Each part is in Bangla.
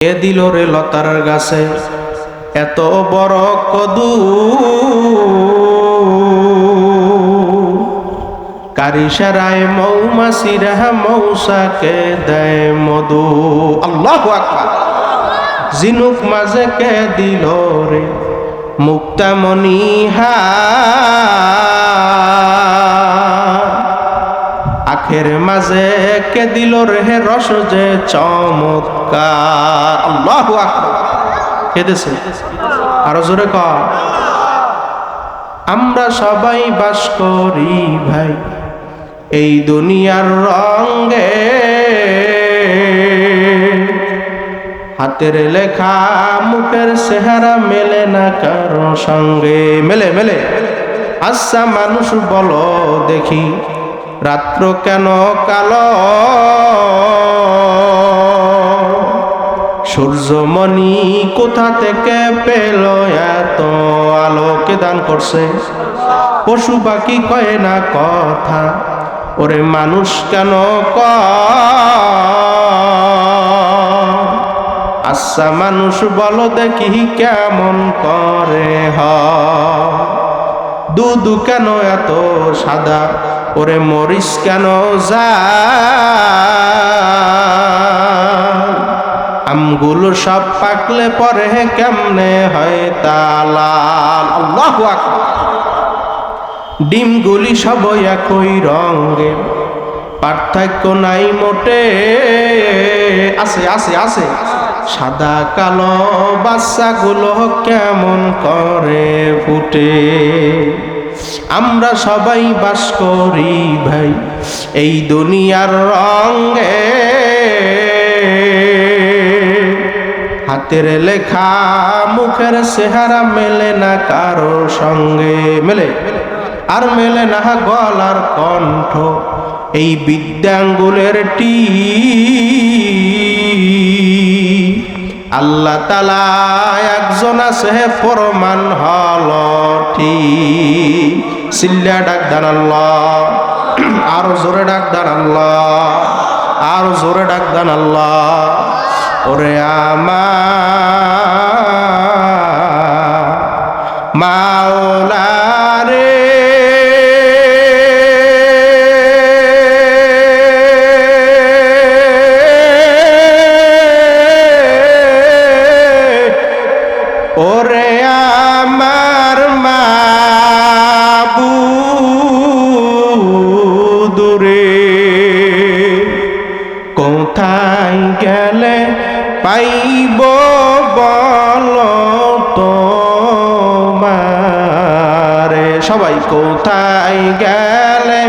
এ দিল রে লতার গাছে? এত বড় কদু। কারিসারায় মৌমাছিরা মৌসাকে দেয় মধু। আল্লাহ জিনুক মাঝে কে দিল রে মুক্তামণি হা আখের মাঝে কে দিল রে রস যে চমৎকার। কেঁদেছে আরও জোরে ক। আমরা সবাই বাস করি ভাই, এই দুনিয়ার রঙ্গে হাতের লেখা মুখের চেহারা মেলে না কারও সঙ্গে। মেলে মেলে। আচ্ছা মানুষ বলো দেখি। রাত্র কেন কালো? সূর্যমণি কোথা থেকে পেল এত আলোকে দান করছে? পশু পাখি কয় না কথা? ওরে মানুষ কেন ক আচ্ছা মানুষ বলো দেখি কেমন করে হ দুধ কেন এত সাদা? ওরে মরিস কেন যা আমগুলো সব পাকলে পরে কেমনে হয় তালাল? ডিমগুলি সব একই রঙের পার্থক্য নাই মোটে। আছে আছে আছে। সাদা, কালো বাচ্চাগুলো কেমন করে ফুটে? আমরা সবাই বাস করি ভাই, এই দুনিয়ার রঙে। হাতের লেখা, মুখের চেহারা মেলে না কারও সঙ্গে। মেলে? আর মেলে না গলার কণ্ঠ, এই বিদ্যাঙ্গুলের টি আল্লাহ তালা একজন আছে প্রমাণ হল, ঠিক। সিল্লা ডাক দান আল্লাহ, আরও জোরে ডাক দান আরও জোরে ডাক দান ওরে আমা গেলে পাইব বল তো তোমারে। সবাই কোথায় গেলে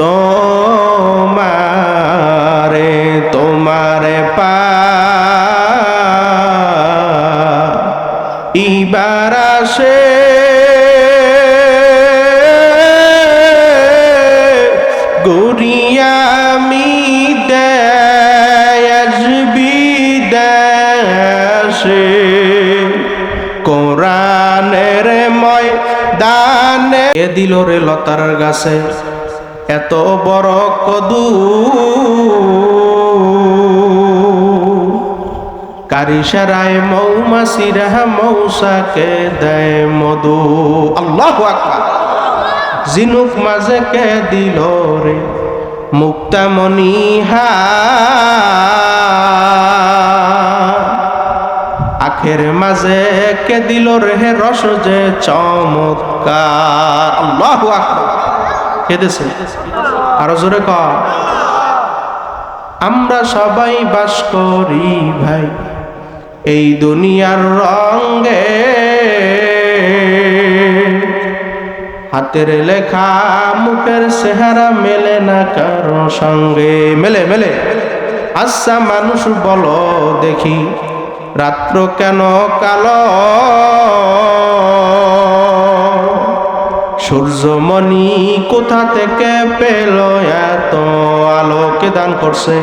তোমারে তোমারে পা। ইবার আসে গরিয়ামি দিল রে লতার গাছে। এত বড় কদু। কারিসারায় মৌমাছিরা মৌসাকে দেয় মধু। আল্লাহ জিনুক মাঝে কে দিল রে মুক্তামণি হা আখের মাঝে কে দিল রে রস যে চমৎকার। আল্লাহ কেঁদেছে আরও জোরে ক আমরা সবাই বাস করি ভাই, এই দুনিয়ার রঙ্গে হাতের লেখা মুখের চেহারা মেলে না কারও সঙ্গে। মেলে মেলে। আচ্ছা মানুষ বলো দেখি। রাত্র কেন কালো? সূর্যমণি কোথা থেকে পেল এত আলোকে দান করছে?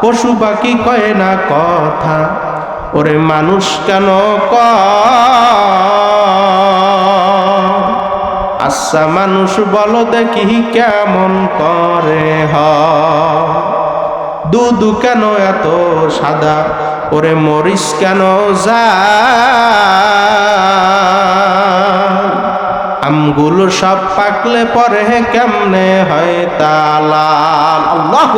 পশু পাখি কয় না কথা? ওরে মানুষ কেন ক আচ্ছা মানুষ বলো দেখি কেমন করে হ দুধু কেন এত সাদা? ওরে মরিস কেন যা আমগুলো সব পাকলে পরে কেমনে হয় আল্লাহ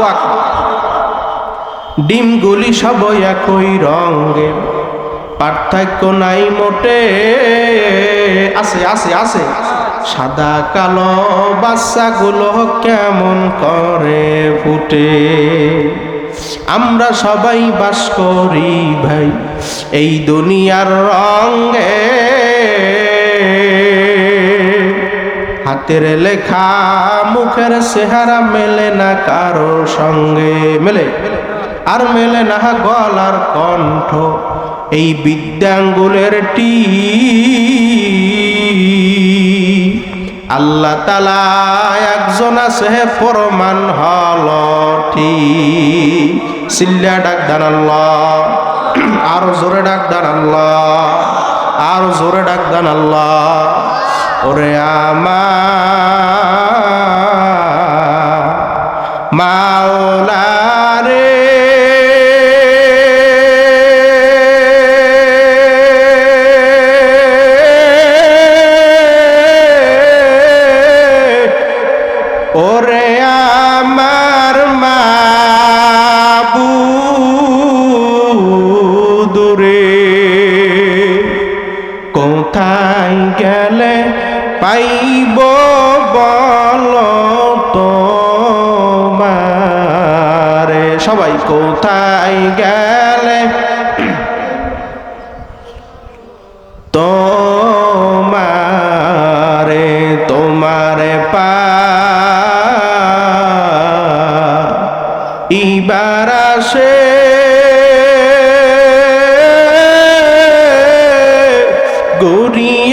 ডিমগুলি সব একই রঙে, পার্থক্য নাই মোটে। আছে আছে আছে। সাদা, কালো বাচ্চাগুলো কেমন করে ফুটে? আমরা সবাই বাস করি, ভাই। এই দুনিয়ার রঙে হাতের লেখা, মুখের চেহারা মেলে না কারও সঙ্গে। মেলে? আর মেলে না গলার কণ্ঠ, এই বিদ্যাঙ্গুলের টি আল্লাহ তালা একজন আছে, ফরমান হল ঠিক। সিল্লা ডাক দান আল্লাহ। আরও জোরে ডাক দান আল্লাহ। আরও জোরে ডাক দান আল্লাহ। ওরে আমার গেলে পাইব বল তো তোমারে। সবাই কোথায় গেলে? তোমারে তোমারে পা। ইবার আসে গড়িয়ে